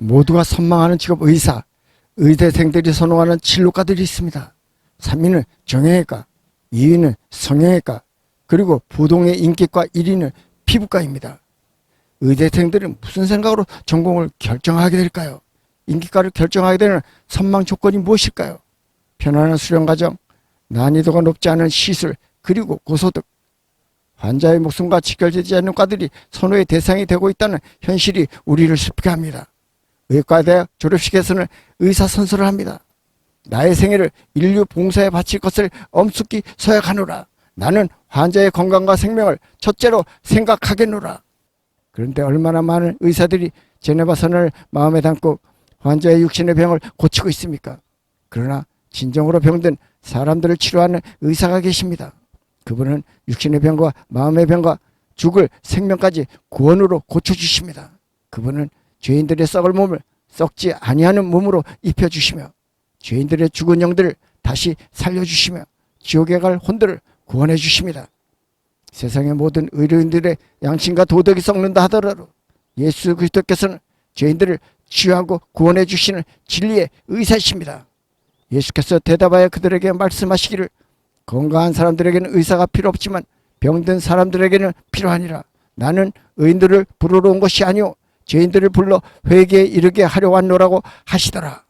모두가 선망하는 직업 의사, 의대생들이 선호하는 진로과들이 있습니다. 3위는 정형외과, 2위는 성형외과, 그리고 부동의 인기과 1위는 피부과입니다. 의대생들은 무슨 생각으로 전공을 결정하게 될까요? 인기과를 결정하게 되는 선망 조건이 무엇일까요? 편안한 수련 과정, 난이도가 높지 않은 시술, 그리고 고소득. 환자의 목숨과 직결되지 않는 과들이 선호의 대상이 되고 있다는 현실이 우리를 슬프게 합니다. 의과대학 졸업식에서는 의사 선서를 합니다. 나의 생애를 인류 봉사에 바칠 것을 엄숙히 서약하노라. 나는 환자의 건강과 생명을 첫째로 생각하겠노라. 그런데 얼마나 많은 의사들이 제네바 선을 마음에 담고 환자의 육신의 병을 고치고 있습니까? 그러나 진정으로 병든 사람들을 치료하는 의사가 계십니다. 그분은 육신의 병과 마음의 병과 죽을 생명까지 구원으로 고쳐주십니다. 그분은 죄인들의 썩을 몸을 썩지 아니하는 몸으로 입혀주시며 죄인들의 죽은 영들을 다시 살려주시며 지옥에 갈 혼들을 구원해 주십니다. 세상의 모든 의료인들의 양심과 도덕이 썩는다 하더라도 예수 그리스도께서는 죄인들을 치유하고 구원해 주시는 진리의 의사이십니다. 예수께서 대답하여 그들에게 말씀하시기를 건강한 사람들에게는 의사가 필요 없지만 병든 사람들에게는 필요하니라. 나는 의인들을 부르러 온 것이 아니오 죄인들을 불러 회개에 이르게 하려 왔노라고 하시더라.